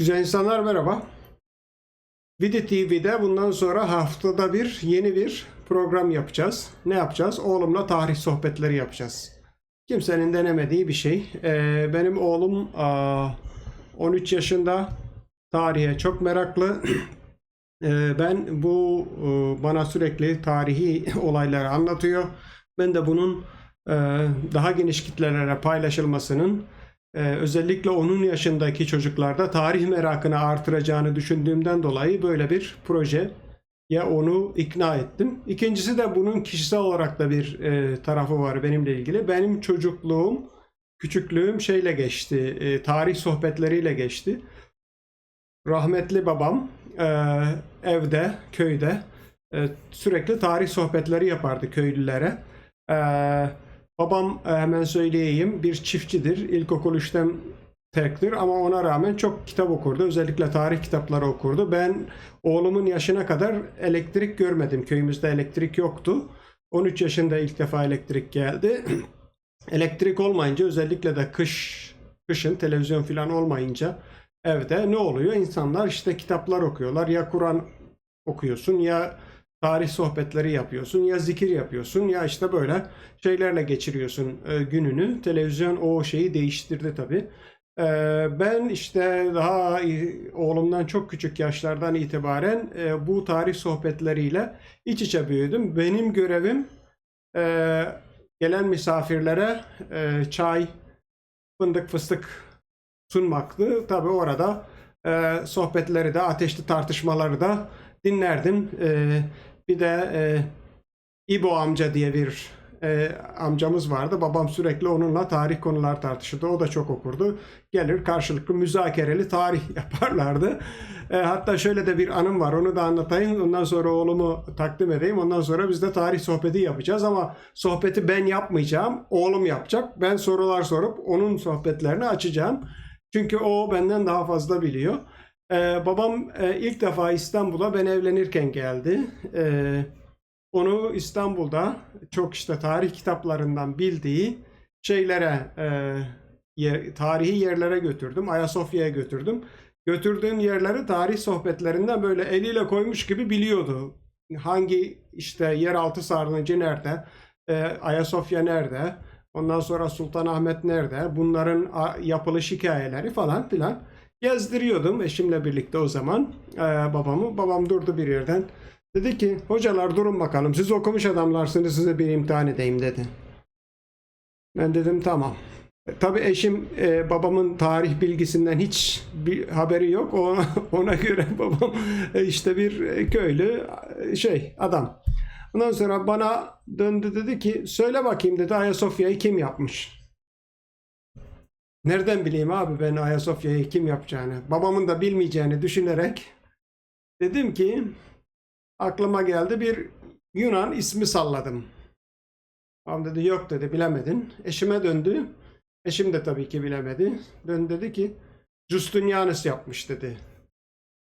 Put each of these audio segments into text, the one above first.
Güzel insanlar merhaba. Vidi TV'de bundan sonra haftada bir yeni bir program yapacağız. Ne yapacağız? Oğlumla tarih sohbetleri yapacağız. Kimsenin denemediği bir şey. Ee, benim oğlum aa, 13 yaşında. Tarihe çok meraklı. Ee, ben bu e, bana sürekli tarihi olayları anlatıyor. Ben de bunun e, daha geniş kitlelere paylaşılmasının ee, özellikle onun yaşındaki çocuklarda tarih merakını artıracağını düşündüğümden dolayı böyle bir proje ya onu ikna ettim. İkincisi de bunun kişisel olarak da bir e, tarafı var benimle ilgili. Benim çocukluğum, küçüklüğüm şeyle geçti, e, tarih sohbetleriyle geçti. Rahmetli babam e, evde, köyde e, sürekli tarih sohbetleri yapardı köylülere. E, Babam e, hemen söyleyeyim bir çiftçidir. İlkokul 3'ten tektir ama ona rağmen çok kitap okurdu. Özellikle tarih kitapları okurdu. Ben oğlumun yaşına kadar elektrik görmedim. Köyümüzde elektrik yoktu. 13 yaşında ilk defa elektrik geldi. elektrik olmayınca özellikle de kış kışın televizyon falan olmayınca evde ne oluyor? İnsanlar işte kitaplar okuyorlar. Ya Kur'an okuyorsun ya tarih sohbetleri yapıyorsun ya zikir yapıyorsun ya işte böyle şeylerle geçiriyorsun e, gününü. Televizyon o şeyi değiştirdi tabii. E, ben işte daha oğlumdan çok küçük yaşlardan itibaren e, bu tarih sohbetleriyle iç içe büyüdüm. Benim görevim e, gelen misafirlere e, çay, fındık, fıstık sunmaktı. Tabii orada e, sohbetleri de, ateşli tartışmaları da dinlerdim. E, bir de e, İbo amca diye bir e, amcamız vardı. Babam sürekli onunla tarih konular tartışırdı. O da çok okurdu. Gelir karşılıklı müzakereli tarih yaparlardı. E, hatta şöyle de bir anım var. Onu da anlatayım. Ondan sonra oğlumu takdim edeyim. Ondan sonra biz de tarih sohbeti yapacağız ama sohbeti ben yapmayacağım. Oğlum yapacak. Ben sorular sorup onun sohbetlerini açacağım. Çünkü o benden daha fazla biliyor. Ee, babam e, ilk defa İstanbul'a ben evlenirken geldi. Ee, onu İstanbul'da çok işte tarih kitaplarından bildiği şeylere, e, yer- tarihi yerlere götürdüm. Ayasofya'ya götürdüm. Götürdüğüm yerleri tarih sohbetlerinden böyle eliyle koymuş gibi biliyordu. Hangi işte yeraltı sarnıcı nerede, e, Ayasofya nerede, ondan sonra Sultanahmet nerede, bunların yapılış hikayeleri falan filan gezdiriyordum eşimle birlikte o zaman e, babamı. Babam durdu bir yerden. Dedi ki hocalar durun bakalım siz okumuş adamlarsınız size bir imtihan edeyim dedi. Ben dedim tamam. E, Tabii eşim e, babamın tarih bilgisinden hiç bir haberi yok. O, ona göre babam e, işte bir e, köylü şey adam. Ondan sonra bana döndü dedi ki söyle bakayım dedi Ayasofya'yı kim yapmış? Nereden bileyim abi ben Ayasofya'yı kim yapacağını? Babamın da bilmeyeceğini düşünerek dedim ki aklıma geldi bir Yunan ismi salladım. Babam dedi yok dedi bilemedin. Eşime döndü. Eşim de tabii ki bilemedi. Döndü dedi ki Justinianus yapmış dedi.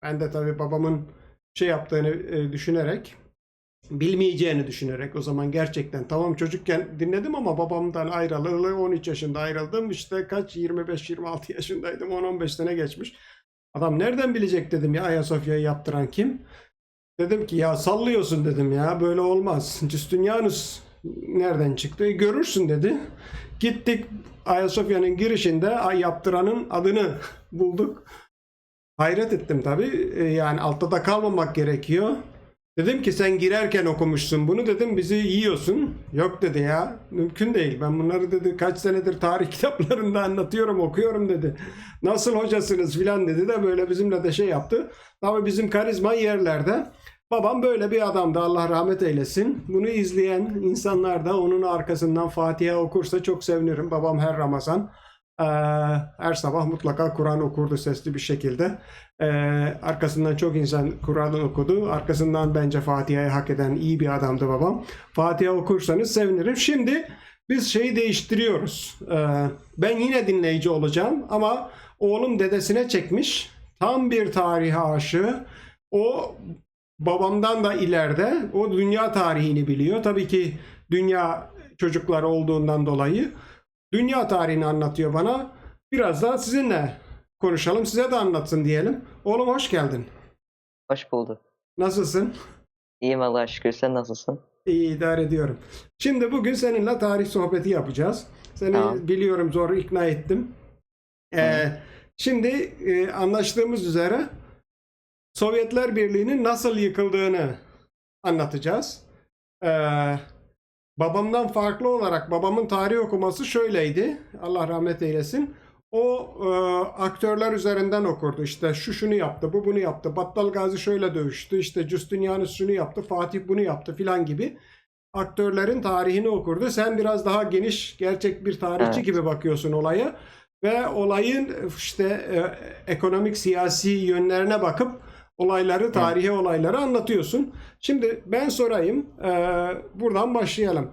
Ben de tabii babamın şey yaptığını e, düşünerek bilmeyeceğini düşünerek o zaman gerçekten tamam çocukken dinledim ama babamdan ayrılalı 13 yaşında ayrıldım işte kaç 25-26 yaşındaydım 10-15 sene geçmiş. Adam nereden bilecek dedim ya Ayasofya'yı yaptıran kim? Dedim ki ya sallıyorsun dedim ya böyle olmaz. Justinianus nereden çıktı? "E, görürsün dedi. Gittik Ayasofya'nın girişinde yaptıranın adını bulduk. Hayret ettim tabii. E, Yani altta da kalmamak gerekiyor. Dedim ki sen girerken okumuşsun bunu dedim bizi yiyorsun. Yok dedi ya mümkün değil ben bunları dedi kaç senedir tarih kitaplarında anlatıyorum okuyorum dedi. Nasıl hocasınız filan dedi de böyle bizimle de şey yaptı. Ama bizim karizma yerlerde. Babam böyle bir adamdı Allah rahmet eylesin. Bunu izleyen insanlar da onun arkasından Fatiha okursa çok sevinirim. Babam her Ramazan her sabah mutlaka Kur'an okurdu sesli bir şekilde. Ee, arkasından çok insan Kur'an okudu. Arkasından bence Fatiha'yı hak eden iyi bir adamdı babam. Fatiha okursanız sevinirim. Şimdi biz şeyi değiştiriyoruz. Ee, ben yine dinleyici olacağım ama oğlum dedesine çekmiş. Tam bir tarihe aşığı. O babamdan da ileride o dünya tarihini biliyor. Tabii ki dünya çocukları olduğundan dolayı dünya tarihini anlatıyor bana. Biraz da sizinle konuşalım. Size de anlatsın diyelim. Oğlum hoş geldin. Hoş bulduk. Nasılsın? İyiyim Allah'a şükür. Sen nasılsın? İyi idare ediyorum. Şimdi bugün seninle tarih sohbeti yapacağız. Seni Tamam. biliyorum zor ikna ettim. Ee, şimdi e, anlaştığımız üzere Sovyetler Birliği'nin nasıl yıkıldığını anlatacağız. Ee, babamdan farklı olarak babamın tarih okuması şöyleydi. Allah rahmet eylesin. O e, aktörler üzerinden okurdu. İşte şu şunu yaptı, bu bunu yaptı. Battal Gazi şöyle dövüştü. İşte Justinianus şunu yaptı, Fatih bunu yaptı filan gibi aktörlerin tarihini okurdu. Sen biraz daha geniş, gerçek bir tarihçi Evet. gibi bakıyorsun olaya ve olayın işte e, ekonomik siyasi yönlerine bakıp olayları, tarihi olayları anlatıyorsun. Şimdi ben sorayım, e, buradan başlayalım.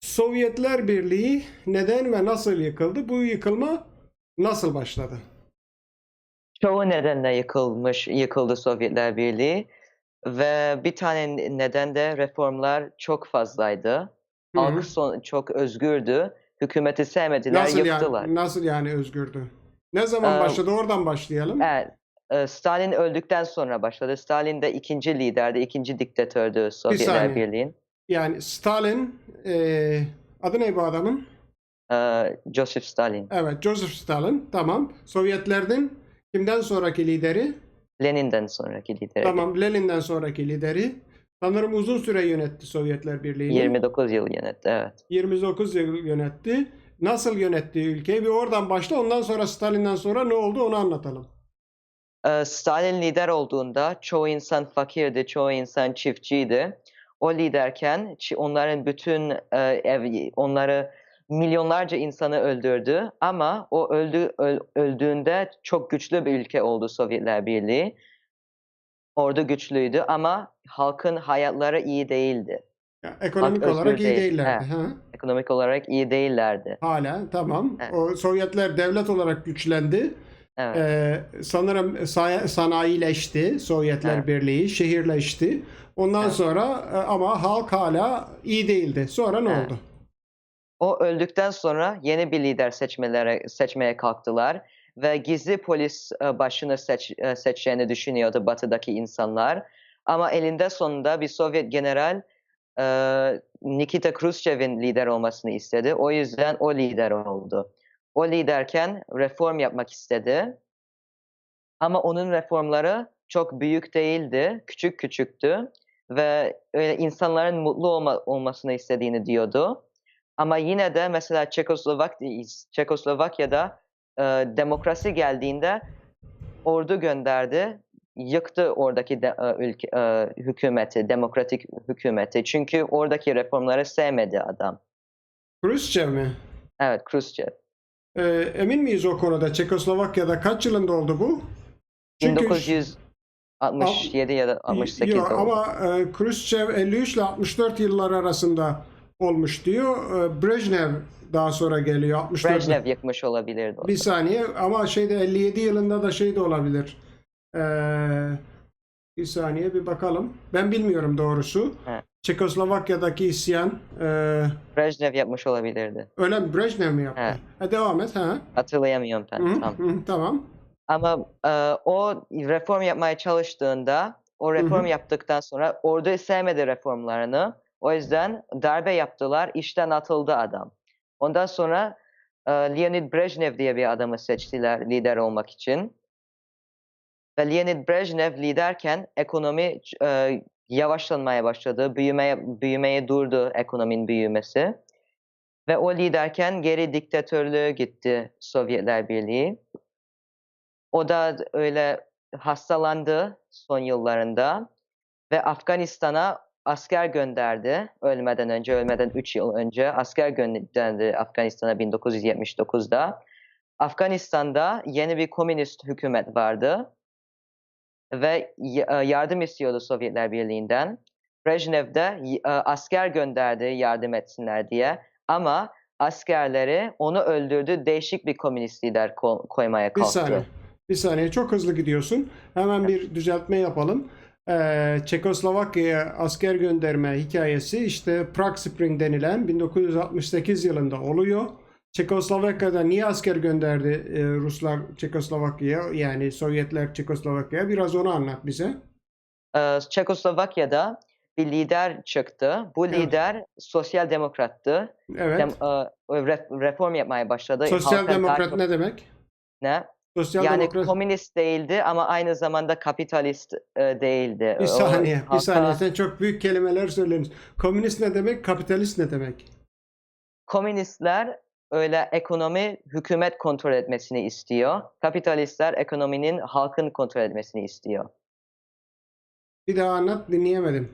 Sovyetler Birliği neden ve nasıl yıkıldı? Bu yıkılma nasıl başladı? Çoğu nedenle yıkılmış, yıkıldı Sovyetler Birliği ve bir tane neden de reformlar çok fazlaydı. Hı hı. Halk son, çok özgürdü. Hükümeti sevmediler, Nasıl yıktılar. yani, nasıl yani özgürdü? Ne zaman Ee, başladı? Oradan başlayalım. Evet, Stalin öldükten sonra başladı. Stalin de ikinci liderdi, ikinci diktatördü Sovyetler. Birliği'nin. Yani Stalin, e, adı ne bu adamın? E, Joseph Stalin. Evet, Joseph Stalin. Tamam. Sovyetlerden kimden sonraki lideri? Lenin'den sonraki lideri. Tamam, Lenin'den sonraki lideri. Sanırım uzun süre yönetti Sovyetler Birliği'ni. 29 yıl yönetti, evet. 29 yıl yönetti. Nasıl yönetti ülkeyi? Bir oradan başla. Ondan sonra Stalin'den sonra ne oldu onu anlatalım. Stalin lider olduğunda çoğu insan fakirdi, çoğu insan çiftçiydi. O liderken onların bütün ev, onları milyonlarca insanı öldürdü ama o öldü öl- öldüğünde çok güçlü bir ülke oldu Sovyetler Birliği. Ordu güçlüydü ama halkın hayatları iyi değildi. Ya, ekonomik Halk olarak iyi değil. değillerdi. Evet. Ha? Ekonomik olarak iyi değillerdi. Hala tamam. Evet. O Sovyetler devlet olarak güçlendi. Evet. Ee, sanırım sa- sanayileşti Sovyetler Evet. Birliği, şehirleşti. Ondan Evet. sonra e, ama halk hala iyi değildi. Sonra ne Evet. oldu? O öldükten sonra yeni bir lider seçmelere seçmeye kalktılar ve gizli polis e, başını seç, e, seçeceğini düşünüyordu batıdaki insanlar. Ama elinde sonunda bir Sovyet general Nikita Khrushchev'in lider olmasını istedi. O yüzden o lider oldu. O liderken reform yapmak istedi. Ama onun reformları çok büyük değildi, küçük küçüktü ve öyle insanların mutlu olma, olmasını istediğini diyordu. Ama yine de mesela Çekoslovak Çekoslovakya'da e, demokrasi geldiğinde ordu gönderdi, yıktı oradaki de, e, ülke e, hükümeti, demokratik hükümeti. Çünkü oradaki reformları sevmedi adam. Khrushchev mi? Evet, Khrushchev. Ee, emin miyiz o konuda? Çekoslovakya'da kaç yılında oldu bu? Çünkü 1967 ya da 68 Yok, oldu. ama e, Khrushchev 53 ile 64 yıllar arasında olmuş diyor. E, Brejnev daha sonra geliyor. 64 Brezhnev yıkmış olabilirdi. Bir saniye ama şeyde 57 yılında da şey de olabilir. Ee, bir saniye bir bakalım. Ben bilmiyorum doğrusu. Evet. Çekoslovakya'daki isyan e, Brezhnev yapmış olabilirdi. öyle mi? Brejnev mi yaptı? Evet. Ha, devam et. Ha. Hatırlayamıyorum ben Hı, tam. hı, tamam. Ama e, o reform yapmaya çalıştığında, o reform yaptıktan sonra ordu sevmedi reformlarını. O yüzden darbe yaptılar, işten atıldı adam. Ondan sonra e, Leonid Brezhnev diye bir adamı seçtiler lider olmak için. Ve Leonid Brezhnev liderken ekonomi e, yavaşlanmaya başladı, büyümeye büyümeye durdu ekonominin büyümesi. Ve o liderken geri diktatörlüğe gitti Sovyetler Birliği. O da öyle hastalandı son yıllarında ve Afganistan'a asker gönderdi. Ölmeden önce, ölmeden 3 yıl önce asker gönderdi Afganistan'a 1979'da. Afganistan'da yeni bir komünist hükümet vardı ve e, yardım istiyordu Sovyetler Birliği'nden. Brezhnev de e, asker gönderdi yardım etsinler diye ama askerleri onu öldürdü, değişik bir komünist lider ko- koymaya Bir kalktı. saniye. Bir saniye. Çok hızlı gidiyorsun. Hemen bir düzeltme yapalım. Ee, Çekoslovakya'ya asker gönderme hikayesi işte Prague Spring denilen 1968 yılında oluyor. Çekoslovakya'da niye asker gönderdi e, Ruslar Çekoslovakya'ya yani Sovyetler Çekoslovakya'ya biraz onu anlat bize. Ee, Çekoslovakya'da bir lider çıktı. Bu Evet. lider sosyal demokrattı. Evet. Dem- e, re- reform yapmaya başladı. Sosyal daha demokrat çok- ne demek? ne? Sosyal Yani demokrat. komünist değildi ama aynı zamanda kapitalist e, değildi. Bir O saniye, bir halka- saniye. Sen çok büyük kelimeler söyledin. Komünist ne demek? Kapitalist ne demek? Komünistler öyle ekonomi hükümet kontrol etmesini istiyor. Kapitalistler ekonominin halkın kontrol etmesini istiyor. Bir daha anlat, dinleyemedim.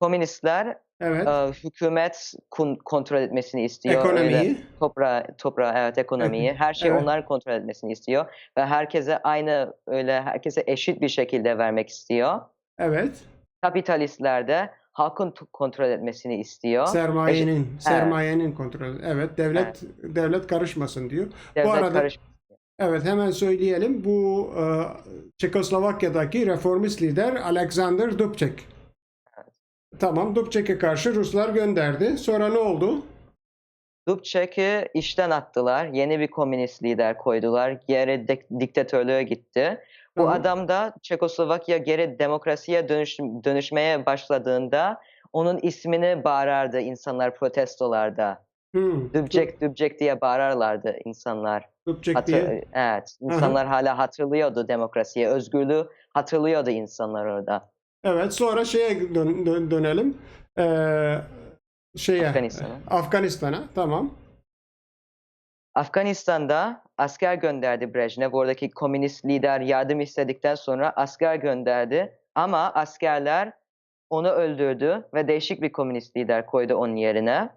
Komünistler Evet. e, hükümet kon- kontrol etmesini istiyor. Öyle Ekonomiyi. toprağı, toprağı evet ekonomiyi. Her şeyi Evet. onların kontrol etmesini istiyor ve herkese aynı öyle herkese eşit bir şekilde vermek istiyor. Evet. Kapitalistler de halkın kontrol etmesini istiyor. Sermayenin, sermayenin kontrolü. Evet, devlet devlet karışmasın diyor. Devlet arada- karış- Evet, hemen söyleyelim. Bu e, Çekoslovakya'daki reformist lider Alexander Dubček. Tamam, Dubček'e karşı Ruslar gönderdi. Sonra ne oldu? Dubček'i işten attılar. Yeni bir komünist lider koydular. Geri dik- diktatörlüğe gitti. Bu Tamam. adam da Çekoslovakya geri demokrasiye dönüş, dönüşmeye başladığında onun ismini bağırardı insanlar protestolarda. Hmm. Dubček, Dubček diye bağırırlardı insanlar. Dubček Hatır- diye. evet, insanlar hala hatırlıyordu demokrasiye, özgürlüğü hatırlıyordu insanlar orada. Evet, sonra şeye dön- dön- dönelim. Ee, şeye Afganistan'a. Afganistan'a. Tamam. Afganistan'da asker gönderdi Brejnev. Oradaki komünist lider yardım istedikten sonra asker gönderdi. Ama askerler onu öldürdü ve değişik bir komünist lider koydu onun yerine.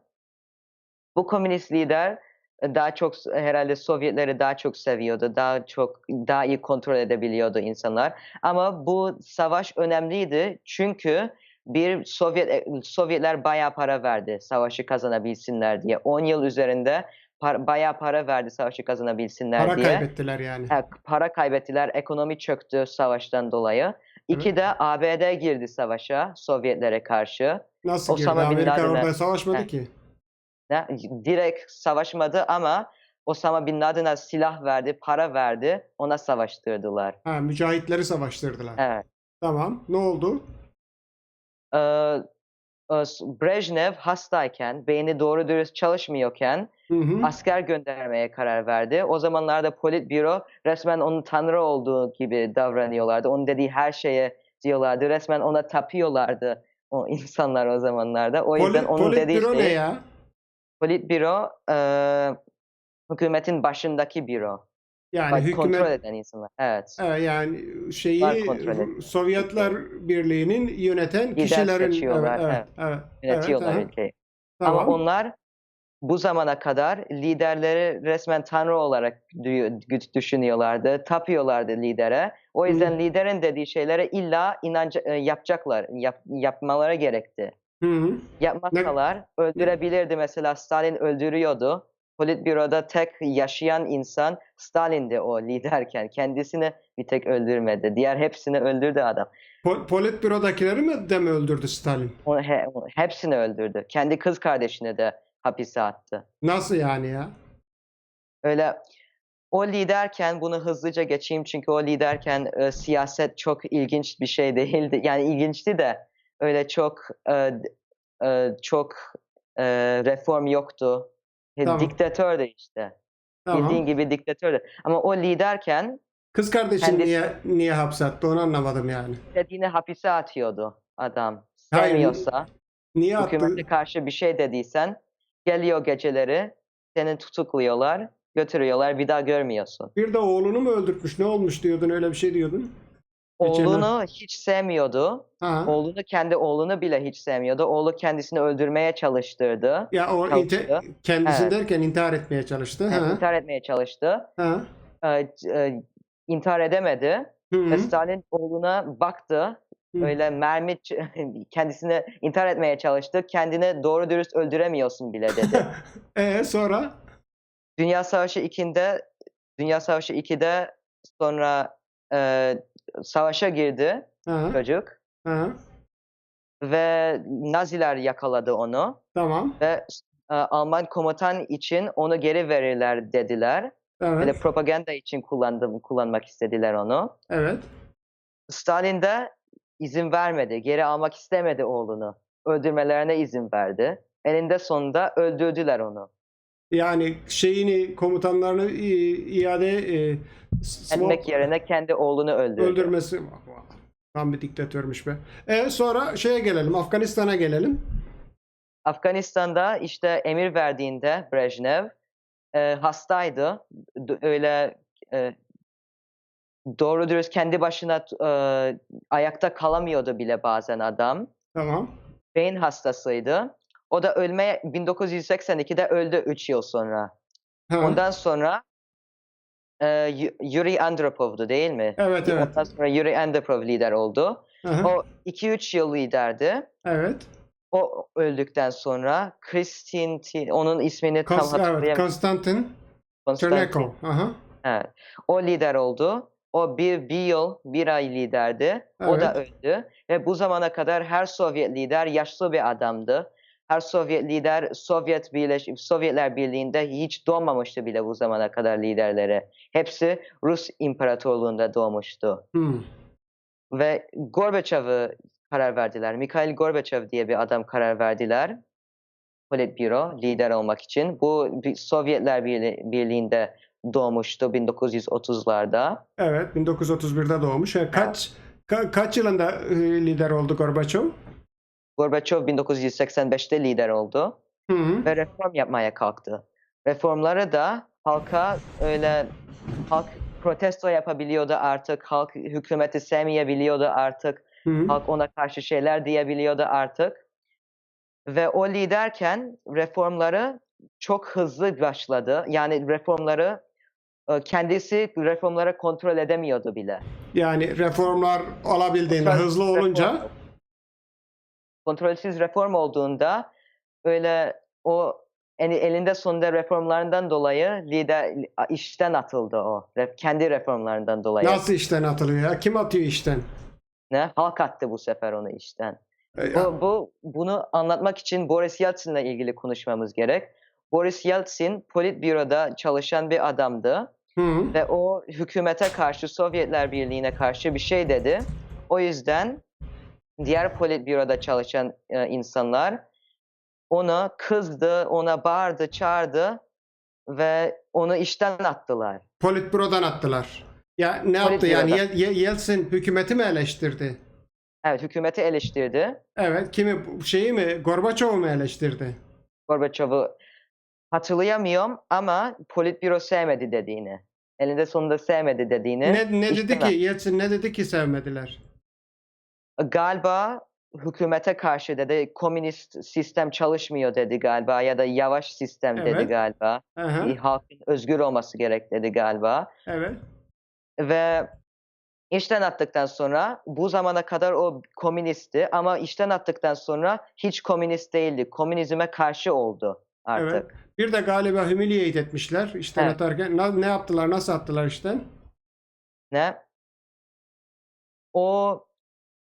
Bu komünist lider e, daha çok herhalde Sovyetleri daha çok seviyordu. Daha çok daha iyi kontrol edebiliyordu insanlar. Ama bu savaş önemliydi çünkü bir Sovyet e, Sovyetler bayağı para verdi savaşı kazanabilsinler diye. 10 yıl üzerinde par, bayağı para verdi savaşı kazanabilsinler Para diye. kaybettiler yani. Ha, para kaybettiler, ekonomi çöktü savaştan dolayı. İki de ABD girdi savaşa Sovyetlere karşı. Nasıl girdi? Osama Bin Amerika Laden'e- orada savaşmadı Heh. ki. Ne? Direkt savaşmadı ama Osama Bin Laden'e silah verdi, para verdi, ona savaştırdılar. Ha, mücahitleri savaştırdılar. Evet. Tamam. Ne oldu? Ee, e, Brejnev hastayken, beyni doğru dürüst çalışmıyorken Hı hı. asker göndermeye karar verdi. O zamanlarda politbüro resmen onun tanrı olduğu gibi davranıyorlardı. Onun dediği her şeye diyorlardı. Resmen ona tapıyorlardı o insanlar o zamanlarda. O yüzden Poli- onun dediği Politbüro ne şey ya? politbüro e, hükümetin başındaki büro. Yani Bak, hükümet kontrol eden insanlar. Evet. e, yani şeyi Var kontrol ediyor. Sovyetler Birliği'nin yöneten Lider kişilerin seçiyorlar, evet, evet, evet, Yönetiyorlar aha. ülkeyi. Tamam. Ama onlar bu zamana kadar liderleri resmen tanrı olarak düşünüyorlardı, tapıyorlardı lidere. O yüzden liderin dediği şeylere illa inanca, e, yapacaklar, yap- yapmaları gerekti. Hı hı. Yapmasalar öldürebilirdi. Mesela Stalin öldürüyordu. Politbüro'da tek yaşayan insan Stalin'di o liderken. Kendisini bir tek öldürmedi. Diğer hepsini öldürdü adam. Po- Politbüro'dakileri mi de mi öldürdü Stalin? Onu he- hepsini öldürdü. Kendi kız kardeşini de hapise attı. Nasıl yani ya? Öyle o liderken bunu hızlıca geçeyim çünkü o liderken e, siyaset çok ilginç bir şey değildi. Yani ilginçti de öyle çok e, e, çok e, reform yoktu. E, Tamam. Diktatördü işte. Tamam. Bildiğin gibi diktatördü. Ama o liderken Kız kardeşini Kendisi- niye niye hapse attı onu anlamadım yani. dediğini hapise atıyordu adam. Hayır, Sevmiyorsa, Niye attı? hükümete karşı bir şey dediysen geliyor geceleri seni tutukluyorlar, götürüyorlar bir daha görmüyorsun. Bir de oğlunu mu öldürtmüş? Ne olmuş diyordun öyle bir şey diyordun. Oğlunu hiç sevmiyordu. Ha. Oğlunu kendi oğlunu bile hiç sevmiyordu. Oğlu kendisini öldürmeye çalıştırdı. Ya o Çalıştı. inte- kendisi Evet. derken intihar etmeye çalıştı. Ha. intihar etmeye çalıştı. Ha. Ee, e, intihar edemedi. Hı hı. Ve Stalin oğluna baktı. Hı. Öyle mermi kendisini intihar etmeye çalıştı. Kendini doğru dürüst öldüremiyorsun bile dedi. E sonra Dünya Savaşı 2'de Dünya Savaşı 2'de sonra e, savaşa girdi ha. çocuk Ha. ve Naziler yakaladı onu Tamam. ve e, Alman komutan için onu geri verirler dediler. Evet. propaganda için kullandım, kullanmak istediler onu. Evet. Stalin de izin vermedi. Geri almak istemedi oğlunu. Öldürmelerine izin verdi. Eninde sonunda öldürdüler onu. Yani şeyini komutanlarını iade e, Etmek yerine kendi oğlunu öldürdü. öldürmesi tam bir diktatörmüş be. E sonra şeye gelelim. Afganistan'a gelelim. Afganistan'da işte emir verdiğinde Brejnev e, hastaydı. D- öyle e, doğru dürüst kendi başına e, ayakta kalamıyordu bile bazen adam. Tamam. Beyin hastasıydı. O da ölmeye 1982'de öldü 3 yıl sonra. Ha. Ondan sonra e, Yuri Andropov'du değil mi? Evet evet. Ondan sonra Yuri Andropov lider oldu. Aha. O 2-3 yıl liderdi. Evet. O öldükten sonra Kristin, Ti- onun ismini tam Kos, evet. hatırlayamıyorum. Konstantin Konstantin. Aha. Evet. O lider oldu. O bir, bir yıl, bir ay liderdi. O da öldü. Ve bu zamana kadar her Sovyet lider yaşlı bir adamdı. Her Sovyet lider Sovyet Birleş Sovyetler Birliği'nde hiç doğmamıştı bile bu zamana kadar liderleri. Hepsi Rus İmparatorluğu'nda doğmuştu. Hmm. Ve Gorbaçov'u karar verdiler. Mikhail Gorbaçov diye bir adam karar verdiler. Politbüro lider olmak için. Bu Sovyetler Birli- Birliği'nde doğmuştu 1930'larda. Evet. 1931'de doğmuş. E, kaç ka- kaç yılında e, lider oldu Gorbaçov? Gorbaçov 1985'te lider oldu Hı hı. ve reform yapmaya kalktı. Reformları da halka öyle halk protesto yapabiliyordu artık, halk hükümeti sevmeyebiliyordu artık, Hı hı. halk ona karşı şeyler diyebiliyordu artık. Ve o liderken reformları çok hızlı başladı. Yani reformları e, kendisi reformları kontrol edemiyordu bile. Yani reformlar olabildiğinde Kontrol- hızlı olunca kontrolsüz reform olduğunda öyle o yani elinde sonunda reformlarından dolayı lider işten atıldı o. Kendi reformlarından dolayı. nasıl işten atılıyor ya? Kim atıyor işten? Ne? Halk attı bu sefer onu işten. E, Bu, bu bunu anlatmak için Boris Yeltsin'le ilgili konuşmamız gerek. Boris Yeltsin Politbüro'da çalışan bir adamdı hı. ve o hükümete karşı Sovyetler Birliği'ne karşı bir şey dedi. O yüzden diğer Politbüro'da çalışan e, insanlar ona kızdı, ona bağırdı, çağırdı ve onu işten attılar. Politbüro'dan attılar. Ya ne yaptı yani? Yeltsin hükümeti mi eleştirdi? Evet, hükümeti eleştirdi. Evet. Kimi şeyi mi? Gorbaçov'u mu eleştirdi? Gorbaçov'u hatırlayamıyorum ama Politbüro sevmedi dediğini. Elinde sonunda sevmedi dediğini. Ne, ne dedi ki? Yeltsin ne dedi ki sevmediler? Galiba hükümete karşı dedi komünist sistem çalışmıyor dedi galiba ya da yavaş sistem dedi Evet. galiba. Aha, Halkın özgür olması gerek dedi galiba. evet. Ve işten attıktan sonra bu zamana kadar o komünistti ama işten attıktan sonra hiç komünist değildi. Komünizme karşı oldu artık. Evet. Bir de galiba humiliate etmişler işten Evet. atarken. Ne yaptılar? Nasıl attılar işten? Ne? O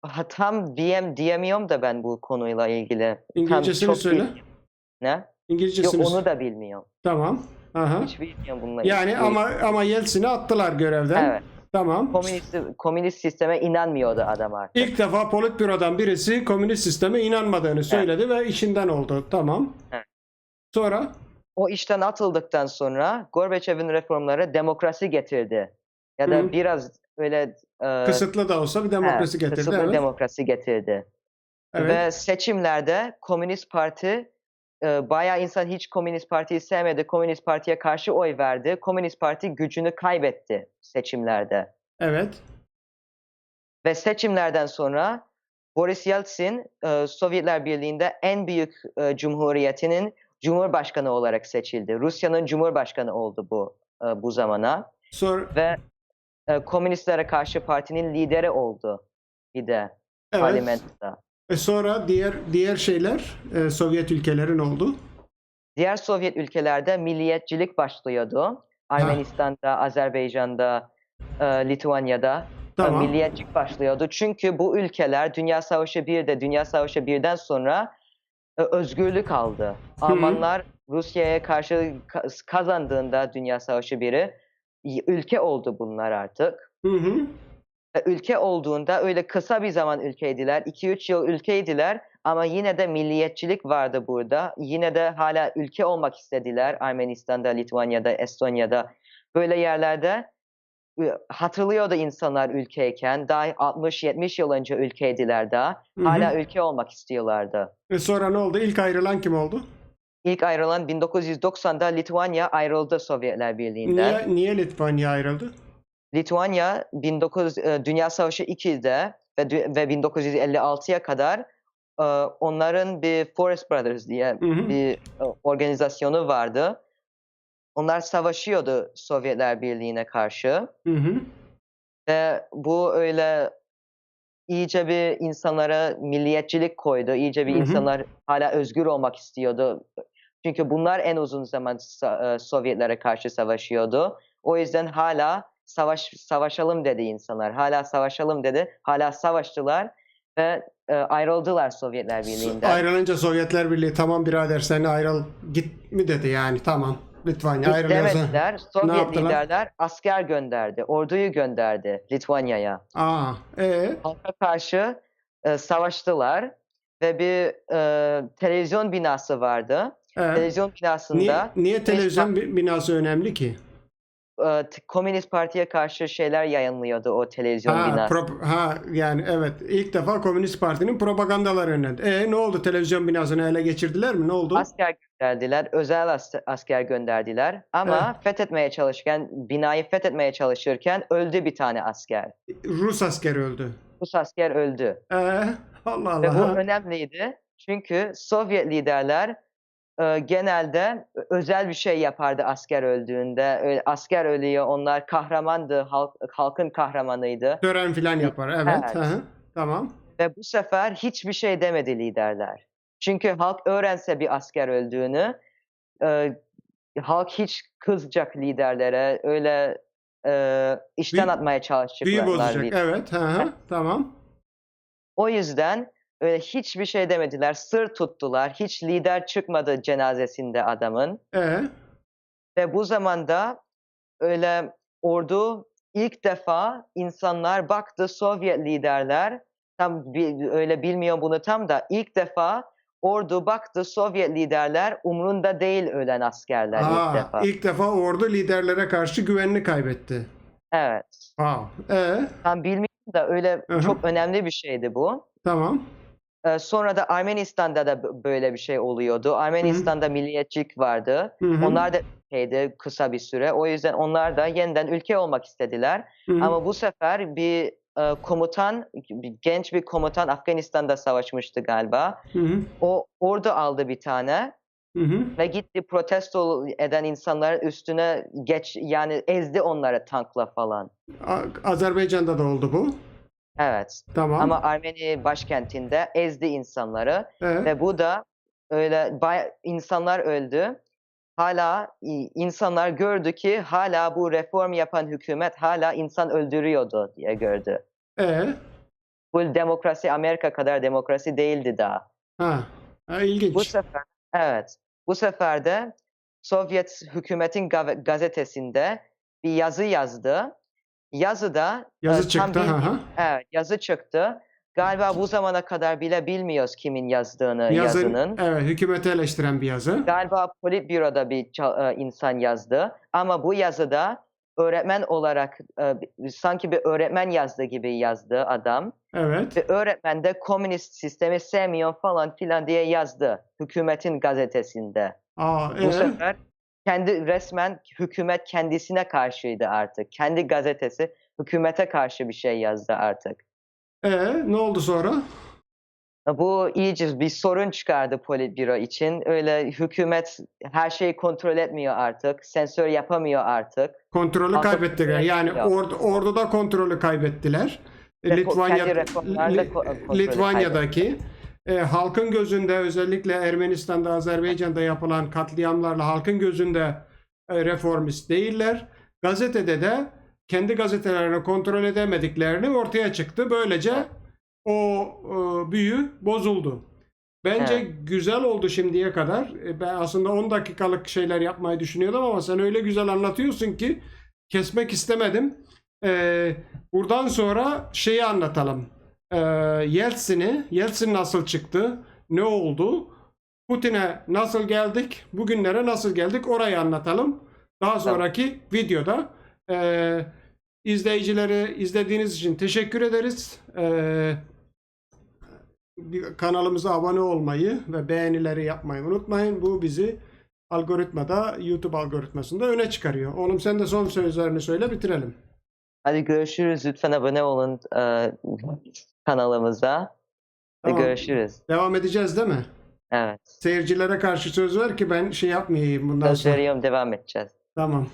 ha, tam diyem diyemiyorum da ben bu konuyla ilgili. Tam İngilizcesini çok söyle. bilmiyorum. Ne? Yok İngilizcesini onu da bilmiyorum. Tamam. Aha. Hiç bilmiyorum bununla Yani ilgili. ama ama Yeltsin'i attılar görevden. Evet. Tamam. Komünist, komünist sisteme inanmıyordu adam artık. İlk defa Politbüro'dan birisi komünist sisteme inanmadığını söyledi ve işinden oldu. Tamam. Evet. Sonra O işten atıldıktan sonra Gorbaçov'un reformları demokrasi getirdi. Ya da Hı. biraz öyle e, kısıtlı da olsa bir demokrasi getirdi. kısıtlı Evet. demokrasi getirdi. evet. Ve seçimlerde Komünist Parti e, bayağı insan hiç Komünist Parti'yi sevmedi. Komünist Parti'ye karşı oy verdi. Komünist Parti gücünü kaybetti seçimlerde. Evet. Ve seçimlerden sonra Boris Yeltsin e, Sovyetler Birliği'nde en büyük e, cumhuriyetinin cumhurbaşkanı olarak seçildi. Rusya'nın cumhurbaşkanı oldu bu e, bu zamana Sonra ve e, komünistlere karşı partinin lideri oldu bir de evet. parlamentoda. E sonra diğer diğer şeyler e, Sovyet ülkelerin oldu. Diğer Sovyet ülkelerde milliyetçilik başlıyordu. Ermenistan'da, Azerbaycan'da, e, Litvanya'da e, Tamam. milliyetçilik başlıyordu. Çünkü bu ülkeler Dünya Savaşı 1'de, Dünya Savaşı 1'den sonra e, özgürlük aldı. Almanlar Rusya'ya karşı ka- kazandığında Dünya Savaşı biri y- ülke oldu bunlar artık. Hı hı. E, Ülke olduğunda öyle kısa bir zaman ülkeydiler. 2-3 yıl ülkeydiler ama yine de milliyetçilik vardı burada. Yine de hala ülke olmak istediler Ermenistan'da, Litvanya'da, Estonya'da. Böyle yerlerde e, hatırlıyordu insanlar ülkeyken. Daha 60-70 yıl önce ülkeydiler daha. Hı hı. Hala ülke olmak istiyorlardı. E sonra ne oldu? İlk ayrılan kim oldu? İlk ayrılan 1990'da Litvanya ayrıldı Sovyetler Birliği'nden. Niye, niye Litvanya ayrıldı? Litvanya 19 e, Dünya Savaşı 2'de ve ve 1956'ya kadar e, onların bir Forest Brothers diye Hı hı. bir e, organizasyonu vardı. Onlar savaşıyordu Sovyetler Birliği'ne karşı Hı hı. ve bu öyle iyice bir insanlara milliyetçilik koydu. İyice bir Hı hı. insanlar hala özgür olmak istiyordu. Çünkü bunlar en uzun zaman e, Sovyetlere karşı savaşıyordu. O yüzden hala savaş savaşalım dedi insanlar. Hala savaşalım dedi. Hala savaştılar ve e, ayrıldılar Sovyetler Birliği'nden. Ayrılınca Sovyetler Birliği tamam birader sen ayrıl git mi dedi yani tamam Litvanya ayrılıyorsa. demediler. Sovyet liderler asker gönderdi. Orduyu gönderdi Litvanya'ya. Aa, e halka karşı e, savaştılar ve bir e, televizyon binası vardı. E. Televizyon Niye, binasında niye televizyon bi- binası önemli ki? e, t- Komünist Parti'ye karşı şeyler yayınlıyordu o televizyon Ha, binası. prop- ha yani evet ilk defa Komünist Parti'nin propagandaları önlendi. E ne oldu televizyon binasını ele geçirdiler mi? Ne oldu? Asker gönderdiler, özel as- asker gönderdiler. Ama fethetmeye çalışırken, binayı fethetmeye çalışırken öldü bir tane asker. Rus askeri öldü. Rus asker öldü. E Allah Ve bu Allah. ha. önemliydi. Çünkü Sovyet liderler e, genelde özel bir şey yapardı asker öldüğünde. Asker ölüyor, onlar kahramandı, halk, halkın kahramanıydı. Tören filan yapar. Evet. Evet. Tamam. Ve bu sefer hiçbir şey demedi liderler. Çünkü halk öğrense bir asker öldüğünü, e, halk hiç kızacak liderlere, öyle e, işten Büyü- atmaya Büyü çalışacaklar. bozacak. lider. Evet. Hı hı. Tamam. O yüzden öyle hiçbir şey demediler, sır tuttular. Hiç lider çıkmadı cenazesinde adamın. E Ve bu zamanda öyle ordu ilk defa insanlar baktı Sovyet liderler tam bi- öyle bilmiyor bunu tam da ilk defa ordu baktı Sovyet liderler umrunda değil ölen askerler Aa, ilk defa. ilk defa ordu liderlere karşı güvenini kaybetti. Evet. Wow. E Tam bilmiyorum da öyle Hı hı. çok önemli bir şeydi bu. tamam. Ee, Sonra da Ermenistan'da da böyle bir şey oluyordu. Ermenistan'da milliyetçilik vardı. Hı hı. Onlar da ülkeydi kısa bir süre. O yüzden onlar da yeniden ülke olmak istediler. Hı hı. Ama bu sefer bir e, komutan, bir genç bir komutan Afganistan'da savaşmıştı galiba. Hı hı. O ordu aldı bir tane Hı hı. ve gitti protesto eden insanların üstüne geç yani ezdi onları tankla falan. A- Azerbaycan'da da oldu bu. Evet. Tamam. Ama Ermeni başkentinde ezdi insanları. Evet. Ve bu da öyle insanlar öldü. Hala insanlar gördü ki hala bu reform yapan hükümet hala insan öldürüyordu diye gördü. E Bu demokrasi Amerika kadar demokrasi değildi daha. ha. ha ilginç. Bu sefer evet. Bu sefer de Sovyet hükümetin gazetesinde bir yazı yazdı. Yazıda e, Yazı çıktı. ha. Evet, yazı çıktı. Galiba bu zamana kadar bile bilmiyoruz kimin yazdığını Yazın, yazının. evet, hükümeti eleştiren bir yazı. Galiba Politbüro'da bir e, insan yazdı. Ama bu yazıda öğretmen olarak e, sanki bir öğretmen yazdı gibi yazdı adam. Evet. Ve öğretmen de komünist sistemi sevmiyor falan filan diye yazdı. Hükümetin gazetesinde. Aa, Bu e, sefer kendi resmen hükümet kendisine karşıydı artık. Kendi gazetesi hükümete karşı bir şey yazdı artık. e, ne oldu sonra? Bu iyice bir sorun çıkardı Politbüro için. Öyle hükümet her şeyi kontrol etmiyor artık. Sensör yapamıyor artık. Kontrolü Halka kaybettiler. Yani ordu, orduda kontrolü kaybettiler. E, Repo- Litvanya, kendi reformlarda E, halkın gözünde özellikle Ermenistan'da, Azerbaycan'da yapılan katliamlarla halkın gözünde e, reformist değiller. Gazetede de kendi gazetelerini kontrol edemediklerini ortaya çıktı. Böylece o e, büyü bozuldu. Bence Evet. güzel oldu şimdiye kadar. E, Ben aslında 10 dakikalık şeyler yapmayı düşünüyordum ama sen öyle güzel anlatıyorsun ki kesmek istemedim. Ee, buradan sonra şeyi anlatalım. Ee, Yeltsin'i, Yeltsin nasıl çıktı, ne oldu, Putin'e nasıl geldik, bugünlere nasıl geldik orayı anlatalım. Daha sonraki videoda. Ee, izleyicileri izlediğiniz için teşekkür ederiz. Ee, bir- kanalımıza abone olmayı ve beğenileri yapmayı unutmayın. Bu bizi algoritmada, YouTube algoritmasında öne çıkarıyor. Oğlum sen de son sözlerini söyle bitirelim. Hadi görüşürüz. Lütfen abone olun e, kanalımıza. Tamam. Görüşürüz. Devam edeceğiz değil mi? Evet. Seyircilere karşı söz ver ki ben şey yapmayayım bundan Söz sonra. veriyorum devam edeceğiz. Tamam.